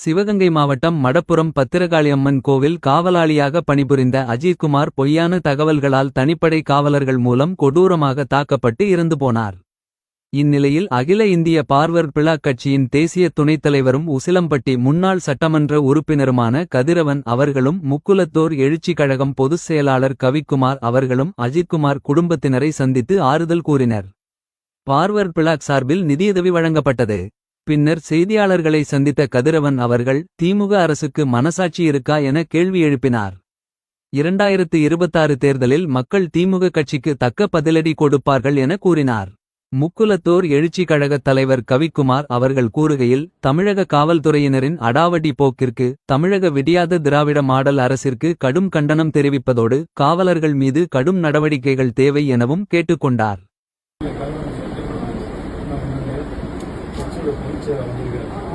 சிவகங்கை மாவட்டம் மடப்புறம் பத்திரகாளியம்மன் கோவில் காவலாளியாக பணிபுரிந்த அஜித்குமார் பொய்யான தகவல்களால் தனிப்படை காவலர்கள் மூலம் கொடூரமாக தாக்கப்பட்டு இறந்து போனார். இந்நிலையில் அகில இந்திய பார்வர் பிளாக் கட்சியின் தேசிய துணைத் தலைவரும் உசிலம்பட்டி முன்னாள் சட்டமன்ற உறுப்பினருமான கதிரவன் அவர்களும் முக்குலத்தோர் எழுச்சிக் கழகம் பொதுச் செயலாளர் கவிக்குமார் அவர்களும் அஜித்குமார் குடும்பத்தினரை சந்தித்து ஆறுதல் கூறினர். பார்வர் பிளாக் சார்பில் நிதியுதவி வழங்கப்பட்டது. பின்னர் செய்தியாளர்களை சந்தித்த கதிரவன் அவர்கள் திமுக அரசுக்கு மனசாட்சி இருக்கா என கேள்வி எழுப்பினார். 2026 தேர்தலில் மக்கள் திமுக கட்சிக்கு தக்க பதிலடி கொடுப்பார்கள் என கூறினார். முக்குலத்தோர் எழுச்சிக் கழகத் தலைவர் கவிக்குமார் அவர்கள் கூறுகையில் தமிழக காவல்துறையினரின் அடாவடி போக்கிற்கு தமிழக விடியாத திராவிட மாடல் அரசிற்கு கடும் கண்டனம் தெரிவிப்பதோடு காவலர்கள் மீது கடும் நடவடிக்கைகள் தேவை எனவும் கேட்டுக்கொண்டார். 박수로 공짜 언니가